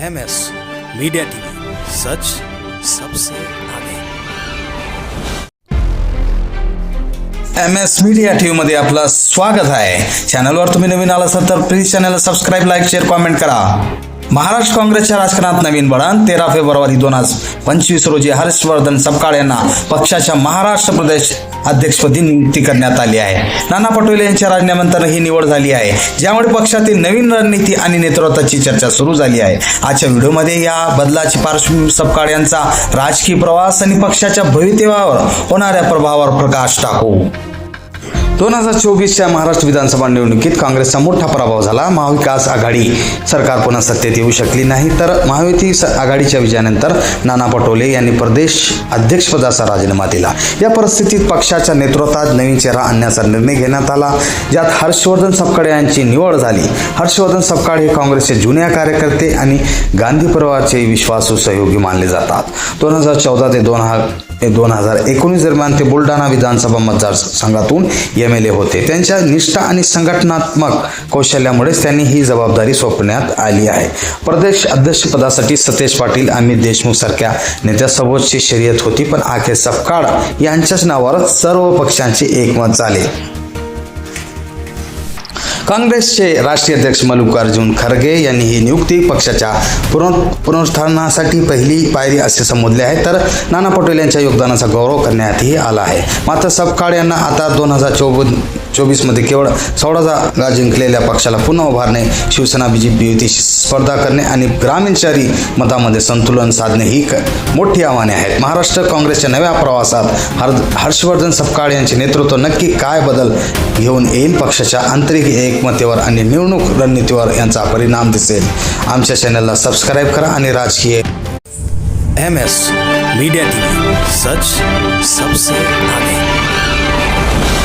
M S media TV सच सबसे आगे। एम एस मीडिया टीव्ही मध्ये आपलं स्वागत आहे. चॅनलवर तुम्ही नवीन आला असाल तर प्लीज चॅनलला सबस्क्राईब लाईक शेअर कॉमेंट करा. महाराष्ट्र काँग्रेसच्या राजकारणात नवीन वळण तेरा फेब्रुवारी दोन हजार पंचवीस रोजी हर्षवर्धन सपकाळ यांना पक्षाच्या महाराष्ट्र प्रदेश अध्यक्षपदी नियुक्ती करण्यात आली आहे. नाना पटोले यांच्या राजीनाम्यानंतर ही निवड झाली आहे. ज्यामुळे पक्षातील नवीन रणनीती आणि नेतृत्वाची चर्चा सुरू झाली आहे. आजच्या व्हिडिओमध्ये या बदलाची पार्श्वभूमी सपकाळ यांचा राजकीय प्रवास आणि पक्षाच्या भवितव्यावर होणाऱ्या प्रभावावर प्रकाश टाकू. दोन हजार चोवीसच्या महाराष्ट्र विधानसभा निवडणुकीत काँग्रेसचा मोठा पराभव झाला. महाविकास आघाडी सरकार पुन्हा सत्तेत येऊ शकली नाही तर महायुती स- आघाडीच्या विजयानंतर नाना पटोले यांनी प्रदेश अध्यक्षपदाचा राजीनामा दिला. या परिस्थितीत पक्षाच्या नेतृत्वात नवीन चेहरा आणण्याचा निर्णय घेण्यात आला ज्यात हर्षवर्धन सपकाळे यांची निवड झाली. हर्षवर्धन सपकाळे हे काँग्रेसचे जुन्या कार्यकर्ते आणि गांधी परिवारचे विश्वासू सहयोगी मानले जातात. दोन हजार चौदा ते दोन हजार दोन हजार एकोणीस दरम्यान ते बुलढाणा विधानसभा मतदारसंघातून एम एल ए होते. त्यांच्या निष्ठा आणि संघटनात्मक कौशल्यामुळेच त्यांनी ही जबाबदारी सोपण्यात आली आहे. प्रदेश अध्यक्षपदासाठी सतेज पाटील अमित देशमुख सारख्या नेत्यासोबतची शर्यत होती पण अखेर सपकाळ यांच्याच नावावर सर्व पक्षांचे एकमत झाले. काँग्रेसचे राष्ट्रीय अध्यक्ष मल्लिकार्जुन खरगे यांनी ही नियुक्ती पक्षाच्या पुनर पुनरुत्थानासाठी पहिली पायरी असे संबोधले आहे. तर नाना पटोले यांच्या योगदानाचा गौरव करण्यातही आला आहे. मात्र सपकाळ यांना आता दोन हजार चोवीस चोवीसमध्ये केवळ सोळा जागा जिंकलेल्या पक्षाला पुन्हा उभारणे शिवसेना बीजेपी युतीशी स्पर्धा करणे आणि ग्रामीण शहरी मतामध्ये संतुलन साधणे ही क- मोठी आव्हाने आहेत. महाराष्ट्र काँग्रेसच्या नव्या प्रवासात हर हर्षवर्धन सपकाळ यांचे नेतृत्व नक्की काय बदल घेऊन येईल? पक्षाच्या आंतरिक एकमतेवर आणि निवडणूक रणनीतीवर यांचा परिणाम दिसेल. आमच्या चॅनलला सबस्क्राईब करा आणि राजकीय एम एस मीडिया टीव्ही सच सबसे